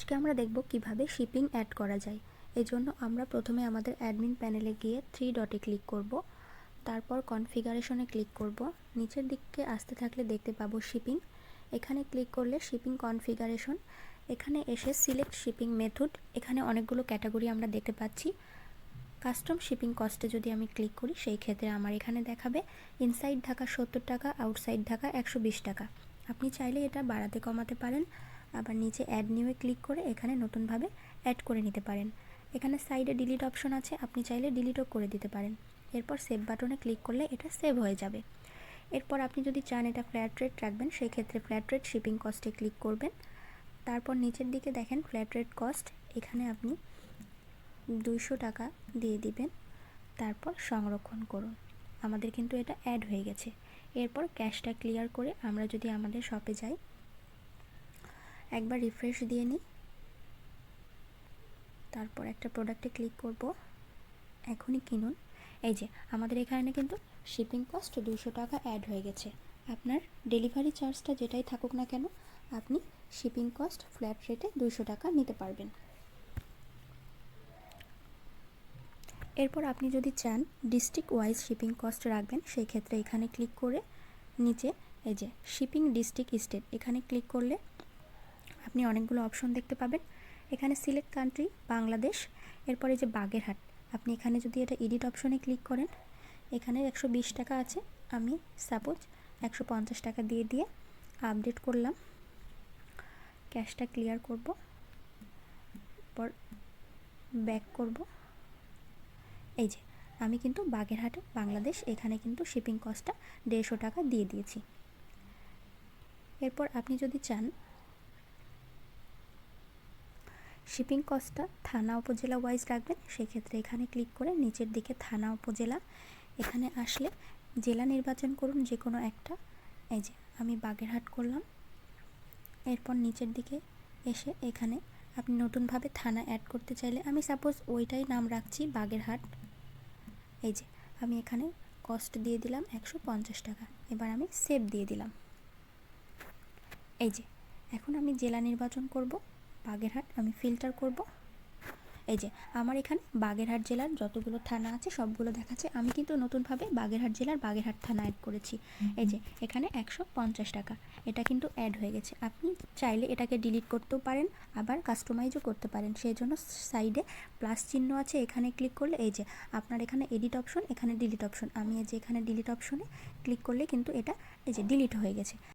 আজকে আমরা দেখব কীভাবে শিপিং অ্যাড করা যায়। এজন্য আমরা প্রথমে আমাদের অ্যাডমিন প্যানেলে গিয়ে থ্রি ডটে ক্লিক করব। তারপর কনফিগারেশনে ক্লিক করব। নিচের দিকে আসতে থাকলে দেখতে পাবো শিপিং। এখানে ক্লিক করলে শিপিং কনফিগারেশন। এখানে এসে সিলেক্ট শিপিং মেথড। এখানে অনেকগুলো ক্যাটাগরি আমরা দেখতে পাচ্ছি। কাস্টম শিপিং কস্টে যদি আমি ক্লিক করি, সেই ক্ষেত্রে আমার এখানে দেখাবে ইনসাইড ঢাকা সত্তর টাকা, আউটসাইড ঢাকা একশো বিশ টাকা। আপনি চাইলে এটা বাড়াতে কমাতে পারেন। আবার নিচে অ্যাড নিউয়ে ক্লিক করে এখানে নতুনভাবে অ্যাড করে নিতে পারেন। এখানে সাইডে ডিলিট অপশন আছে, আপনি চাইলে ডিলিটও করে দিতে পারেন। এরপর সেভ বাটনে ক্লিক করলে এটা সেভ হয়ে যাবে। এরপর আপনি যদি চান এটা ফ্ল্যাট রেট রাখবেন সেই ক্ষেত্রে ফ্ল্যাট রেট শিপিং কস্টে ক্লিক করবেন। তারপর নিচের দিকে দেখেন ফ্ল্যাট রেট কস্ট এখানে আপনি দুইশো টাকা দিয়ে দিবেন। তারপর সংরক্ষণ করুন। আমাদের কিন্তু এটা অ্যাড হয়ে গেছে। এরপর ক্যাশটা ক্লিয়ার করে আমরা যদি আমাদের শপে যাই একবার রিফ্রেশ দিয়ে নিই। তারপর একটা প্রোডাক্টে ক্লিক করব। এখনই কিনুন। এই যে, আমাদের এখানে কিন্তু শিপিং কস্ট দুশো টাকা অ্যাড হয়ে গেছে। আপনার ডেলিভারি চার্জটা যেটাই থাকুক না কেন, আপনি শিপিং কস্ট ফ্ল্যাট রেটে দুশো টাকা নিতে পারবেন। এরপর আপনি যদি চান ডিস্ট্রিক্ট ওয়াইজ শিপিং কস্ট রাখবেন, সেই ক্ষেত্রে এখানে ক্লিক করে নিচে এই যে শিপিং ডিস্ট্রিক্ট স্টেট এখানে ক্লিক করলে আপনি অনেকগুলো অপশন দেখতে পাবেন। এখানে সিলেক্ট কান্ট্রি বাংলাদেশ, এরপরে যে বাগেরহাট, আপনি এখানে যদি এটা এডিট অপশনে ক্লিক করেন, এখানে একশো বিশ টাকা আছে, আমি সাপোজ একশো পঞ্চাশ টাকা দিয়ে দিয়ে আপডেট করলাম। ক্যাশটা ক্লিয়ার করব, এরপর ব্যাক করব। এই যে, আমি কিন্তু বাগেরহাটে, বাংলাদেশ, এখানে কিন্তু শিপিং কস্টটা দেড়শো টাকা দিয়ে দিয়েছি। এরপর আপনি যদি চান শিপিং কস্টটা থানা উপজেলা ওয়াইজ রাখবেন, সেক্ষেত্রে এখানে ক্লিক করে নিচের দিকে থানা উপজেলা, এখানে আসলে জেলা নির্বাচন করুন যে কোনো একটা। এই যে আমি বাগেরহাট করলাম, এরপর নিচের দিকে এসে এখানে আপনি নতুনভাবে থানা অ্যাড করতে চাইলে, আমি সাপোজ ওইটাই নাম রাখছি বাগেরহাট। এই যে আমি এখানে কস্ট দিয়ে দিলাম একশো পঞ্চাশ টাকা, এবার আমি সেভ দিয়ে দিলাম। এই যে এখন আমি জেলা নির্বাচন করব। বাগেরহাট আমি ফিল্টার করব। এই যে আমার এখানে বাগেরহাট জেলার যতগুলো থানা আছে সবগুলো দেখাচ্ছে। আমি কিন্তু নতুনভাবে বাগেরহাট জেলার বাগেরহাট থানা অ্যাড করেছি। এই যে এখানে একশো পঞ্চাশ টাকা। এটা কিন্তু অ্যাড হয়ে গেছে। আপনি চাইলে এটাকে ডিলিট করতেও পারেন আবার কাস্টমাইজও করতে পারেন। সেই জন্য সাইডে প্লাস চিহ্ন আছে এখানে ক্লিক করলে এই যে আপনার এখানে এডিট অপশন এখানে ডিলিট অপশন আমি এই যে এখানে ডিলিট অপশনে ক্লিক করলে কিন্তু এটা এই যে ডিলিট হয়ে গেছে।